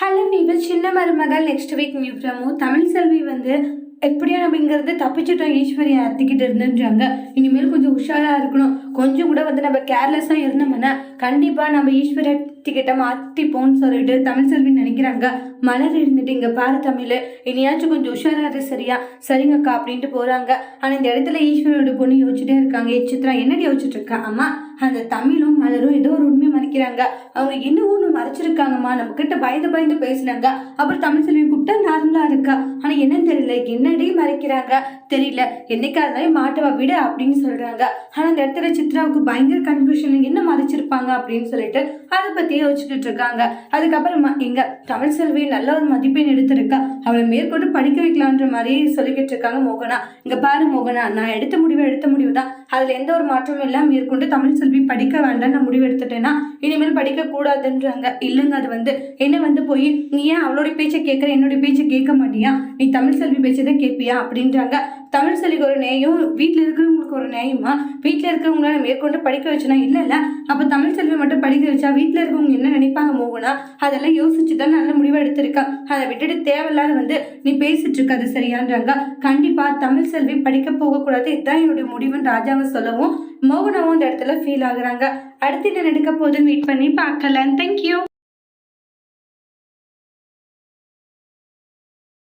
Hello viewer Chinna Marumagal. Next week new promo. Tamil Selvi வந்து எப்படியோ நம்ம இங்கேருந்து தப்பிச்சிட்டோம். ஈஸ்வரி அத்திக்கிட்டு இருந்துன்றாங்க. இனிமேல் கொஞ்சம் உஷாராக இருக்கணும். கொஞ்சம் கூட வந்து நம்ம கேர்லெஸ்ஸாக இருந்தோம்னா கண்டிப்பாக நம்ம ஈஸ்வரி அத்திக்கிட்ட மாற்றிப்போம்னு சொல்லிட்டு தமிழ் செல்வி நினைக்கிறாங்க. மலர் இருந்துட்டு இங்கே பாரு தமிழ். இனியாச்சும் கொஞ்சம் உஷாராது சரியா. சரிங்கக்கா அப்படின்ட்டு போகிறாங்க ஆனால் இந்த இடத்துல ஈஸ்வரியோட பொண்ணு யோசிச்சுட்டே இருக்காங்க. சித்ரா என்னடி யோசிச்சுட்டு இருக்கா? அம்மா அந்த தமிழும் மலரும் ஏதோ ஒரு அவங்க என்ன ஒன்று மறைச்சிருக்காங்கம்மா? நம்ம கிட்ட பயந்து பயந்து பேசினாங்க. அப்புறம் தமிழ் செல்வி கூப்பிட்டா நார்மலா இருக்கா? ஆனா என்னன்னு தெரியல. என்னடி மறைக்கிறாங்க? தெரியல. என்னைக்கா இருந்தாலும் மாட்டவா விட அப்படின்னு சொல்றாங்க. ஆனா அந்த இடத்துல சித்ராவுக்கு பயங்கர கன்ஃபியூஷன் என்ன மறைச்சிருப்பாங்க அப்படின்னு சொல்லிட்டு அதை பத்தியே யோசிச்சுட்டு இருக்காங்க. அதுக்கப்புறமா எங்க தமிழ் செல்வி நல்ல ஒரு மதிப்பெண் எடுத்திருக்கா. அவளை மேற்கொண்டு படிக்க வைக்கலான்ற மாதிரி சொல்லிக்கிட்டு இருக்காங்க மோகனா. இங்க பாரு மோகனா நான் எடுத்த முடிவு எடுத்த முடிவு தான் அதுல எந்த ஒரு மாற்றமும் இல்லாம மேற்கொண்டு தமிழ் செல்வி படிக்க வேண்டாம் நான் முடிவு எடுத்துட்டேன்னா இனிமேல் படிக்க கூடாதுன்றாங்க இல்லைங்க அது வந்து என்ன வந்து போய் நீ ஏன் அவளோட பேச்சை கேட்குற? என்னோட பேச்சை கேட்க மாட்டியா? நீ தமிழ் செல்வி பேச்சை தான் கேட்பியா? அப்படின்றாங்க. தமிழ் செல்விக்கு ஒரு நேயம் வீட்டில் இருக்கிறவங்களுக்கு ஒரு நேயமா வீட்டில் இருக்கிறவங்கள மேற்கொண்டு படிக்க வச்சுனா இல்லை இல்லை. அப்போ தமிழ் செல்வி மட்டும் படிக்க வச்சா வீட்டில் இருக்கவங்க என்ன நினைப்பாங்க மோகனா? அதெல்லாம் யோசிச்சு தான் நல்ல முடிவை எடுத்திருக்கா. அதை விட்டுட்டு தேவையில்லாத வந்து நீ பேசிட்டு இருக்காது சரியான்றாங்க. கண்டிப்பாக தமிழ் செல்வி படிக்க போகக்கூடாது. இதுதான் என்னுடைய முடிவுன்னு ராஜாங்க சொல்லவும் மோகனாவும் அந்த இடத்துல ஃபீல் ஆகுறாங்க. அடுத்து என்ன நடக்க போகுதுன்னு வெயிட் பண்ணி பார்க்கலாம். தேங்க்யூ